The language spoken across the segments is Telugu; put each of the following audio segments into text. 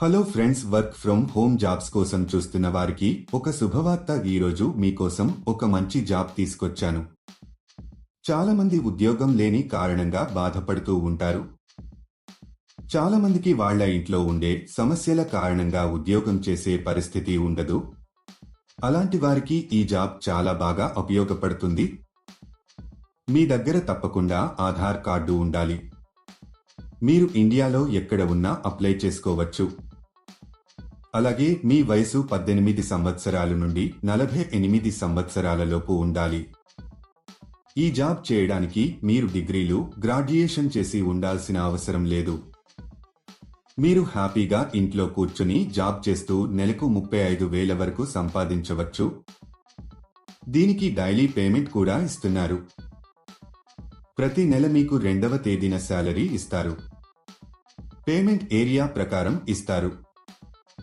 Hello friends work from home jobs కోసం చూస్తున్న వారికి ఒక శుభవార్త ఈరోజు మీకోసం ఒక మంచి జాబ్ తీసుకొచ్చాను. చాలా మంది ఉద్యోగం లేని కారణంగా బాధపడుతూ ఉంటారు. చాలా మందికి వాళ్ళ ఇంట్లో ఉండే సమస్యల కారణంగా ఉద్యోగం చేసే పరిస్థితి ఉండదు. అలాంటి వారికి ఈ జాబ్ చాలా బాగా ఉపయోగపడుతుంది. మీ దగ్గర తప్పకుండా ఆధార్ కార్డు ఉండాలి. మీరు ఇండియాలో ఎక్కడ ఉన్నా అప్లై చేసుకోవచ్చు. అలాగే మీ వయసు పద్దెనిమిది సంవత్సరాల నుండి నలభై ఎనిమిది సంవత్సరాలలోపు ఉండాలి. ఈ జాబ్ చేయడానికి మీరు డిగ్రీలు గ్రాడ్యుయేషన్ చేసి ఉండాల్సిన అవసరం లేదు. మీరు హ్యాపీగా ఇంట్లో కూర్చుని జాబ్ చేస్తూ నెలకు ముప్పై ఐదు వేల వరకు సంపాదించవచ్చు. దీనికి డైలీ పేమెంట్ కూడా ఇస్తున్నారు. ప్రతి నెల మీకు రెండవ తేదీన శాలరీ ఇస్తారు. పేమెంట్ ఏరియా ప్రకారం ఇస్తారు.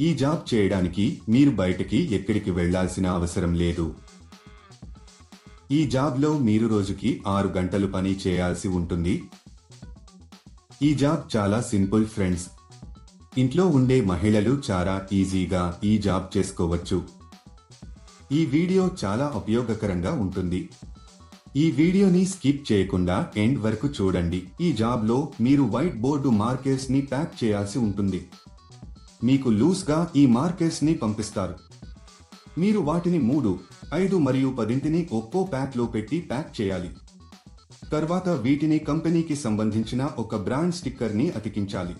ఈ జాబ్ చేయడానికి మీరు బయటకి ఎక్కడికి వెళ్ళాల్సిన అవసరం లేదు. ఈ జాబ్లో మీరు రోజుకి ఆరు గంటలు పని చేయాల్సి ఉంటుంది. ఈ జాబ్ చాలా సింపుల్ ఫ్రెండ్స్. ఇంట్లో ఉండే మహిళలు చాలా ఈజీగా ఈ జాబ్ చేసుకోవచ్చు. ఈ వీడియో చాలా ఉపయోగకరంగా ఉంటుంది. ఈ వీడియోని స్కిప్ చేయకుండా ఎండ్ వరకు చూడండి. ఈ జాబ్లో మీరు వైట్ బోర్డు మార్కర్స్ని ప్యాక్ చేయాల్సి ఉంటుంది. మీకు లూస్గా ఈ మార్కర్స్ని పంపిస్తారు. మీరు వాటిని మూడు ఐదు మరియు పదింటిని ఒక్కో ప్యాక్లో పెట్టి ప్యాక్ చేయాలి. తర్వాత వీటిని కంపెనీకి సంబంధించిన ఒక బ్రాండ్ స్టిక్కర్ని అతికించాలి.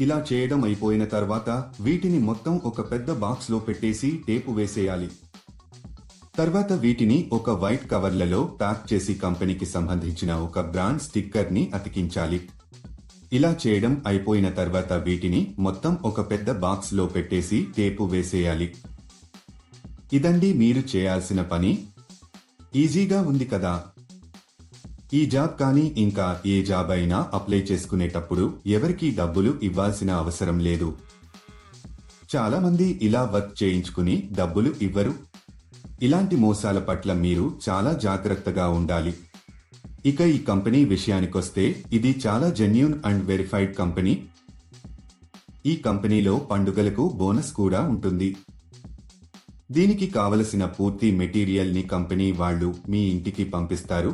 ఇలా చేయడం అయిపోయిన తర్వాత వీటిని మొత్తం ఒక పెద్ద బాక్స్లో పెట్టేసి టేపు వేసేయాలి. తర్వాత వీటిని ఒక వైట్ కవర్లలో ప్యాక్ చేసి కంపెనీకి సంబంధించిన ఒక బ్రాండ్ స్టిక్కర్ని అతికించాలి. ఇలా చేయడం అయిపోయిన తర్వాత వీటిని మొత్తం ఒక పెద్ద బాక్స్లో పెట్టేసి టేపు వేసేయాలి. ఇదండి మీరు చేయాల్సిన పని. ఈజీగా ఉంది కదా. ఈ జాబ్ కానీ ఇంకా ఏ జాబ్ అయినా అప్లై చేసుకునేటప్పుడు ఎవరికీ డబ్బులు ఇవ్వాల్సిన అవసరం లేదు. చాలా మంది ఇలా వర్క్ చేయించుకుని డబ్బులు ఇవ్వరు. ఇలాంటి మోసాల పట్ల మీరు చాలా జాగ్రత్తగా ఉండాలి. ఇక ఈ కంపెనీ విషయానికొస్తే ఇది చాలా జెన్యున్ అండ్ వెరిఫైడ్ కంపెనీ. ఈ కంపెనీలో పండుగలకు బోనస్ కూడా ఉంటుంది. దీనికి కావలసిన పూర్తి మెటీరియల్ని కంపెనీ వాళ్ళు మీ ఇంటికి పంపిస్తారు.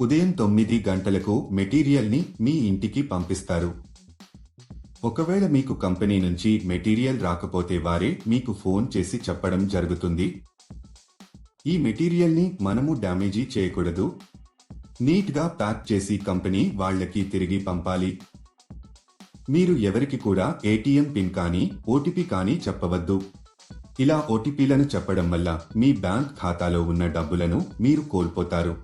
ఉదయం తొమ్మిది గంటలకు మెటీరియల్ని మీ ఇంటికి పంపిస్తారు. ఒకవేళ మీకు కంపెనీ నుంచి మెటీరియల్ రాకపోతే వారే మీకు ఫోన్ చేసి చెప్పడం జరుగుతుంది. ఈ మెటీరియల్ని మనము డ్యామేజీ చేయకూడదు. నీట్గా ప్యాక్ చేసి కంపెనీ వాళ్ళకి తిరిగి పంపాలి. మీరు ఎవరికి కూడా ఏటీఎం పిన్ కానీ ఓటీపీ కానీ చెప్పవద్దు. ఇలా ఓటీపీలను చెప్పడం వల్ల మీ బ్యాంక్ ఖాతాలో ఉన్న డబ్బులను మీరు కోల్పోతారు.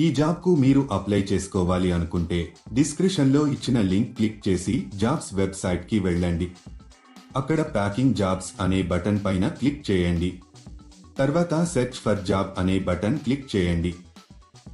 ఈ జాబ్కు మీరు అప్లై చేసుకోవాలి అనుకుంటే డిస్క్రిప్షన్లో ఇచ్చిన లింక్ క్లిక్ చేసి జాబ్స్ వెబ్సైట్కి వెళ్ళండి. అక్కడ ప్యాకింగ్ జాబ్స్ అనే బటన్ పైన క్లిక్ చేయండి. తర్వాత సెర్చ్ ఫర్ జాబ్ అనే బటన్ క్లిక్ చేయండి.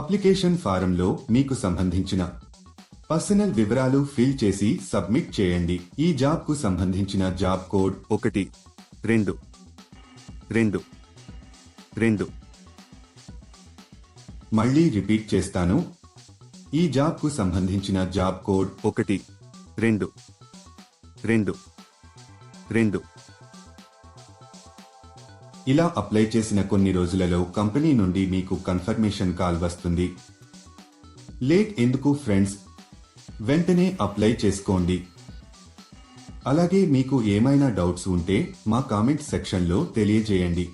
అప్లికేషన్ ఫారంలో మీకు సంబంధించిన పర్సనల్ వివరాలు ఫిల్ చేసి సబ్మిట్ చేయండి. ఈ జాబ్కు సంబంధించిన జాబ్ కోడ్ ఒకటి రెండు రెండు రెండు. మళ్ళీ రిపీట్ చేస్తాను. ఈ జాబ్కు సంబంధించిన జాబ్ కోడ్ ఒకటి రెండు రెండు రెండు. ఇలా అప్లై చేసిన కొన్ని రోజులలో కంపెనీ నుండి మీకు కన్ఫర్మేషన్ కాల్ వస్తుంది. లేట్ ఎందుకు ఫ్రెండ్స్? వెంటనే అప్లై చేసుకోండి. అలాగే మీకు ఏమైనా డౌట్స్ ఉంటే మా కామెంట్ సెక్షన్లో తెలియజేయండి.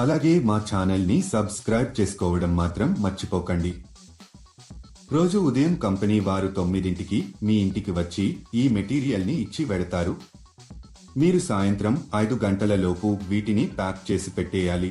అలాగే మా ఛానల్ని సబ్స్క్రైబ్ చేసుకోవడం మాత్రం మర్చిపోకండి. రోజు ఉదయం కంపెనీ వారు తొమ్మిదింటికి మీ ఇంటికి వచ్చి ఈ మెటీరియల్ని ఇచ్చి వెడతారు మీరు సాయంత్రం ఐదు గంటలలోపు వీటిని ప్యాక్ చేసి పెట్టేయాలి.